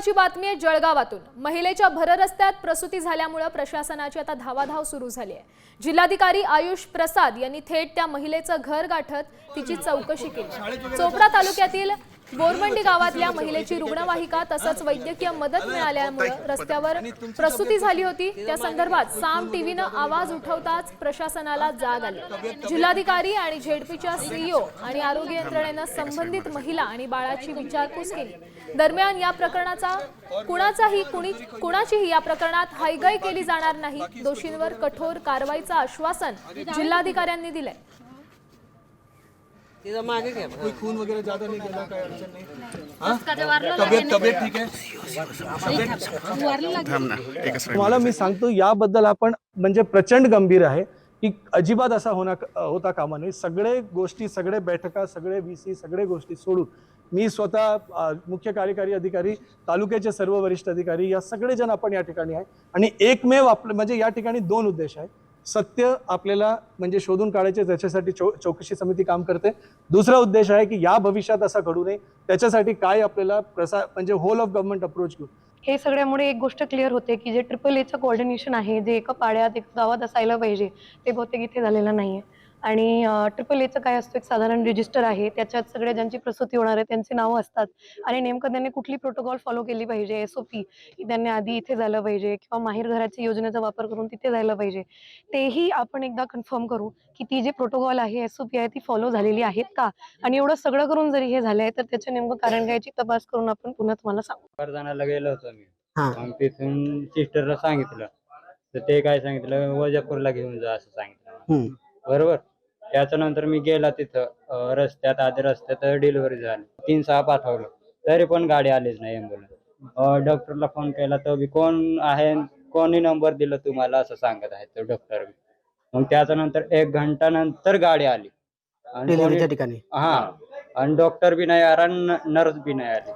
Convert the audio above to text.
महत्वाची बातमी आहे जळगावातून. महिलेच्या भररस्त्यात प्रसूती झाल्यामुळे प्रशासनाची आता धावाधाव सुरू झाली आहे. जिल्हाधिकारी आयुष प्रसाद यांनी थेट त्या महिलेचं घर गाठत तिची चौकशी केली. चोपडा तालुक्यातील बोरमंडी गावातल्या महिलेची रुग्णवाहिका तसंच वैद्यकीय मदत मिळाल्यामुळे रस्त्यावर प्रसूती झाली होती. त्या संदर्भात साम टीव्हीनं आवाज उठवताच प्रशासनाला जाग आली. जिल्हाधिकारी आणि झेडपीच्या सीईओ आणि आरोग्य यंत्रणेनं संबंधित महिला आणि बाळाची विचारपूस केली. दरम्यान या प्रकरणाचा कुणाचाही कुणी कुणाचीही या प्रकरणात हायगाई केली जाणार नाही. दोषींवर कठोर कारवाईचं आश्वासन जिल्हाधिकाऱ्यांनी दिलंय. तिथं मागे घ्या. कोई खून वगैरह ज्यादा नहीं गेला काय अडचण नाही। हाँ? तब्येत तब्येत ठीक आहे तुम्हाला मी सांगतो याबद्दल आपण म्हणजे प्रचंड गंभीर आहे की अजिबात असा होणार होता कामा नये. सगळे गोष्टी सगळे बैठका सगळे व्ही सी सगळे गोष्टी सोडून मी स्वतः मुख्य कार्यकारी अधिकारी तालुक्याचे सर्व वरिष्ठ अधिकारी या सगळे जण आपण या ठिकाणी आहे. आणि एकमेव आपलं म्हणजे या ठिकाणी दोन उद्देश आहेत. सत्य आपल्याला म्हणजे शोधून काढायचे त्याच्यासाठी चौ चौकशी समिती काम करते. दुसरा उद्देश आहे की या भविष्यात असा घडू नये. त्याच्यासाठी काय आपल्याला प्रसा म्हणजे होल ऑफ गव्हर्नमेंट अप्रोच घेऊ हे सगळ्यामुळे एक गोष्ट क्लिअर होते की जे ट्रिपल एचं कोऑर्डिनेशन आहे जे एका पाड्यात एक गावात असायला पाहिजे ते बहुतेक इथे झालेलं नाही आहे आणि ट्रिपल एचं काय असतं एक साधारण रजिस्टर आहे त्याच्यात सगळ्या ज्यांची प्रसूती होणार आहे त्यांची नावं असतात. आणि नेमकं त्यांनी कुठली प्रोटोकॉल फॉलो केली पाहिजे एस ओ पी की त्यांनी आधी इथे झालं पाहिजे किंवा माहेर घराची योजनेचा वापर करून तिथे जायला पाहिजे तेही आपण एकदा कन्फर्म करू की ती जी प्रोटोकॉल आहे एस ओ पी आहे ती फॉलो झालेली आहेत का? आणि एवढं सगळं करून जरी हे झालंय तर त्याचं नेमकं कारण काय याची तपास करून आपण पुन्हा तुम्हाला सांगू. गेलो होतो मी हा. मग तिथून सिस्टरला सांगितलं. तर ते काय सांगितलं वजापूरला घेऊन जा असं सांगितलं. बरोबर? त्याच्यानंतर मी गेला तिथं रस्त्यात आधी रस्त्यात डिलिव्हरी झाली. तीन सहा पाठवलं. तरी पण गाडी आलीच नाही ॲम्ब्युलन्स डॉक्टरला फोन केला तर बी कोण आहे? कोणी नंबर दिला तुम्हाला? असं सांगत आहे तो डॉक्टर मग त्याच्यानंतर एक घंटा नंतर गाडी आली. आणि ठिकाणी? हा. आणि डॉक्टर बी नाही आला आणि नर्स बी नाही आली.